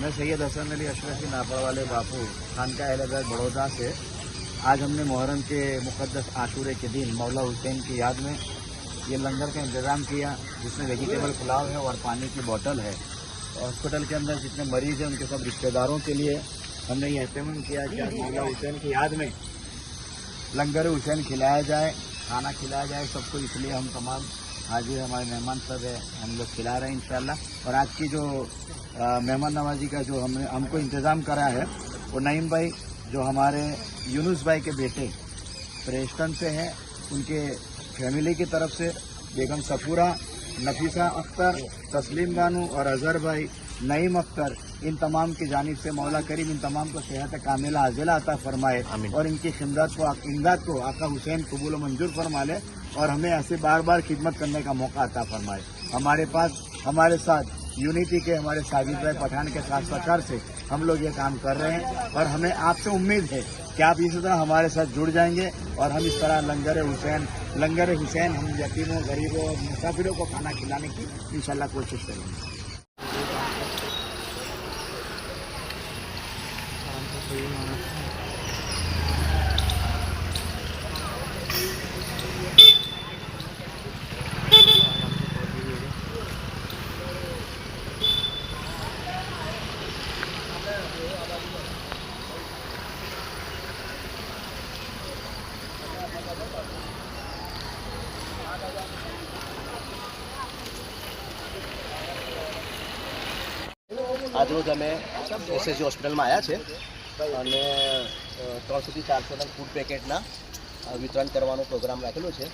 मैं सैयद हसन अली अशरफी नापड़ वाले बापू खानका अहलबाद बड़ौदा से आज हमने मुहर्रम के मुकदस आशूरे के दिन मौला हुसैन की याद में ये लंगर का इंतज़ाम किया, जिसमें वेजिटेबल पुलाव है और पानी की बोतल है। हॉस्पिटल के अंदर जितने मरीज़ हैं, उनके सब रिश्तेदारों के लिए हमने ये अहतमाम किया कि मौला हुसैन की याद में लंगर हुसैन खिलाया जाए, खाना खिलाया जाए, सबको इसलिए हम तमाम हाजिर हमारे मेहमान सब है हम लोग खिला रहे हैं इंशाल्लाह। और आज की जो मेहमान नवाजी का जो हमने हमको इंतज़ाम करा है वो नईम भाई जो हमारे यूनुस भाई के बेटे प्रेस्टन से हैं उनके फैमिली की तरफ़ से बेगम सफूरा नफीसा अख्तर तस्लीम बानू और अजहर भाई नईम अख्तर इन तमाम की जानिब से मौला करीम इन तमाम को सेहत कामिला आजिला अता फरमाए और इनकी खिमदत को इमदाद को आका हुसैन कबूल मंजूर फरमा ले। और हमें ऐसे बार बार खिदमत करने का मौका आता फरमाए। हमारे पास, हमारे साथ यूनिटी के, हमारे साजिद भाई पठान के साथ सरकार से हम लोग ये काम कर रहे हैं और हमें आपसे उम्मीद है कि आप इसी तरह हमारे साथ जुड़ जाएँगे और हम इस तरह लंगर हुसैन लंगर हुसैन हम यतीमों, गरीबों और मुसाफिरों को खाना खिलाने की इंशाल्लाह कोशिश करेंगे। આજરોજ અમે એસએસજી હોસ્પિટલમાં આવ્યા છે અને ત્રણસોથી ચારસોના ફૂડ પેકેટના વિતરણ કરવાનો પ્રોગ્રામ રાખેલો છે.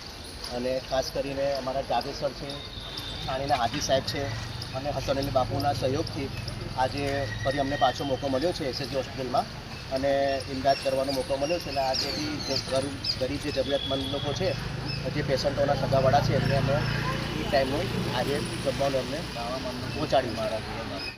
અને ખાસ કરીને અમારા જાવેદ છે થાણીના હાજી સાહેબ છે અને હસન અલી બાપુના સહયોગથી આજે ફરી અમને પાછો મોકો મળ્યો છે એસએસજી હોસ્પિટલમાં. અને ઇમદાદ કરવાનો મોકો મળ્યો છે અને આજે બી જે ગરીબ ગરીબ જે જરૂરિયાતમંદ લોકો છે, જે પેશન્ટોના સગાવાળા છે, એમને અમે એ ટાઈમનું આજે જમવાનું અમને પહોંચાડી મારા જીવનમાં